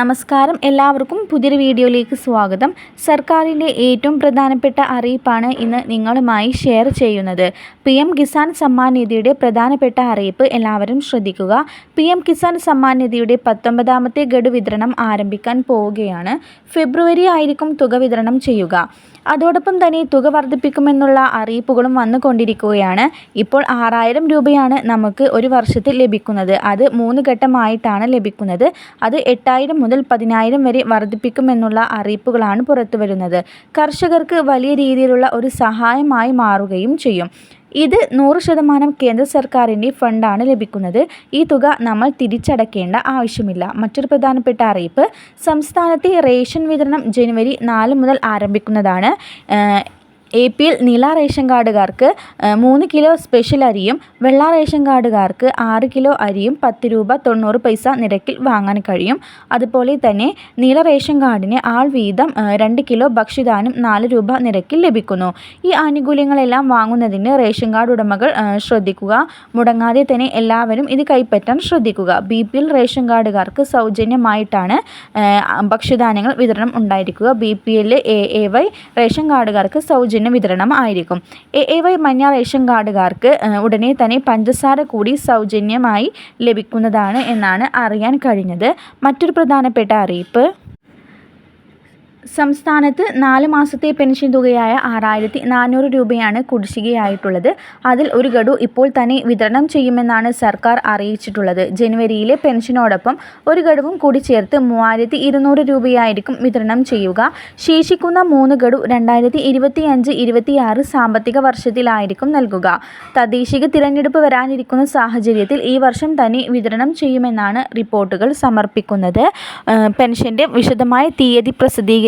നമസ്കാരം. എല്ലാവർക്കും പുതിയൊരു വീഡിയോയിലേക്ക് സ്വാഗതം. സർക്കാരിന്റെ ഏറ്റവും പ്രധാനപ്പെട്ട അറിയിപ്പാണ് ഇന്ന് നിങ്ങളുമായി ഷെയർ ചെയ്യുന്നത്. പി എം കിസാൻ സമ്മാൻ നിധിയുടെ പ്രധാനപ്പെട്ട അറിയിപ്പ് എല്ലാവരും ശ്രദ്ധിക്കുക. പി എം കിസാൻ സമ്മാൻ നിധിയുടെ പത്തൊമ്പതാമത്തെ ഗഡു വിതരണം ആരംഭിക്കാൻ പോവുകയാണ്. ഫെബ്രുവരി ആയിരിക്കും തുക വിതരണം ചെയ്യുക. അതോടൊപ്പം തന്നെ തുക വർദ്ധിപ്പിക്കുമെന്നുള്ള അറിയിപ്പുകളും വന്നുകൊണ്ടിരിക്കുകയാണ്. ഇപ്പോൾ ആറായിരം രൂപയാണ് നമുക്ക് ഒരു വർഷത്തിൽ ലഭിക്കുന്നത്. അത് മൂന്ന് ഘട്ടമായിട്ടാണ് ലഭിക്കുന്നത്. അത് എട്ടായിരം മുതൽ പതിനായിരം വരെ വർദ്ധിപ്പിക്കുമെന്നുള്ള അറിയിപ്പുകളാണ് പുറത്തുവരുന്നത്. കർഷകർക്ക് വലിയ രീതിയിലുള്ള ഒരു സഹായമായി മാറുകയും ചെയ്യും. ഇത് നൂറ് ശതമാനം കേന്ദ്ര സർക്കാരിന്റെ ഫണ്ടാണ് ലഭിക്കുന്നത്. ഈ തുക നമ്മൾ തിരിച്ചടക്കേണ്ട ആവശ്യമില്ല. മറ്റൊരു പ്രധാനപ്പെട്ട അറിയിപ്പ് സംസ്ഥാനത്തെ റേഷൻ വിതരണം ജനുവരി നാല് മുതൽ ആരംഭിക്കുന്നതാണ്. എ പി എൽ നീല റേഷൻ കാർഡുകാർക്ക് മൂന്ന് കിലോ സ്പെഷ്യൽ അരിയും വെള്ള റേഷൻ കാർഡുകാർക്ക് ആറ് കിലോ അരിയും പത്ത് രൂപ തൊണ്ണൂറ് പൈസ നിരക്കിൽ വാങ്ങാൻ കഴിയും. അതുപോലെ തന്നെ നീല റേഷൻ കാർഡിന് ആൾ വീതം രണ്ട് കിലോ ഭക്ഷ്യദാനം നാല് രൂപ നിരക്കിൽ ലഭിക്കുന്നു. ഈ ആനുകൂല്യങ്ങളെല്ലാം വാങ്ങുന്നതിന് റേഷൻ കാർഡ് ഉടമകൾ ശ്രദ്ധിക്കുക. മുടങ്ങാതെ തന്നെ എല്ലാവരും ഇത് കൈപ്പറ്റാൻ ശ്രദ്ധിക്കുക. ബി പി എൽ റേഷൻ കാർഡുകാർക്ക് സൗജന്യമായിട്ടാണ് ഭക്ഷ്യധാന്യങ്ങൾ വിതരണം ഉണ്ടായിരിക്കുക. B P L A A Y ration കാർഡുകാർക്ക് സൗജന്യ സൗജന്യ വിതരണം ആയിരിക്കും. എ എ വൈ മഞ്ഞ റേഷൻ കാർഡുകാർക്ക് ഉടനെ തന്നെ പഞ്ചസാര കൂടി സൗജന്യമായി ലഭിക്കുന്നതാണ് എന്നാണ് അറിയാൻ കഴിഞ്ഞത്. മറ്റൊരു പ്രധാനപ്പെട്ട അറിയിപ്പ്. സംസ്ഥാനത്ത് നാല് മാസത്തെ പെൻഷൻ തുകയായ ആറായിരത്തി നാനൂറ് രൂപയാണ് കുടിശ്ശികയായിട്ടുള്ളത്. അതിൽ ഒരു ഗഡു ഇപ്പോൾ തന്നെ വിതരണം ചെയ്യുമെന്നാണ് സർക്കാർ അറിയിച്ചിട്ടുള്ളത്. ജനുവരിയിലെ പെൻഷനോടൊപ്പം ഒരു ഗഡുവും കൂടി ചേർത്ത് മൂവായിരത്തി ഇരുന്നൂറ് രൂപയായിരിക്കും വിതരണം ചെയ്യുക. ശേഷിക്കുന്ന മൂന്ന് ഗഡു രണ്ടായിരത്തി ഇരുപത്തി അഞ്ച് ഇരുപത്തിയാറ് സാമ്പത്തിക വർഷത്തിലായിരിക്കും നൽകുക. തദ്ദേശിക തിരഞ്ഞെടുപ്പ് വരാനിരിക്കുന്ന സാഹചര്യത്തിൽ ഈ വർഷം തന്നെ വിതരണം ചെയ്യുമെന്നാണ് റിപ്പോർട്ടുകൾ സമർപ്പിക്കുന്നത്. പെൻഷന്റെ വിശദമായ തീയതി പ്രസിദ്ധീകരിച്ചു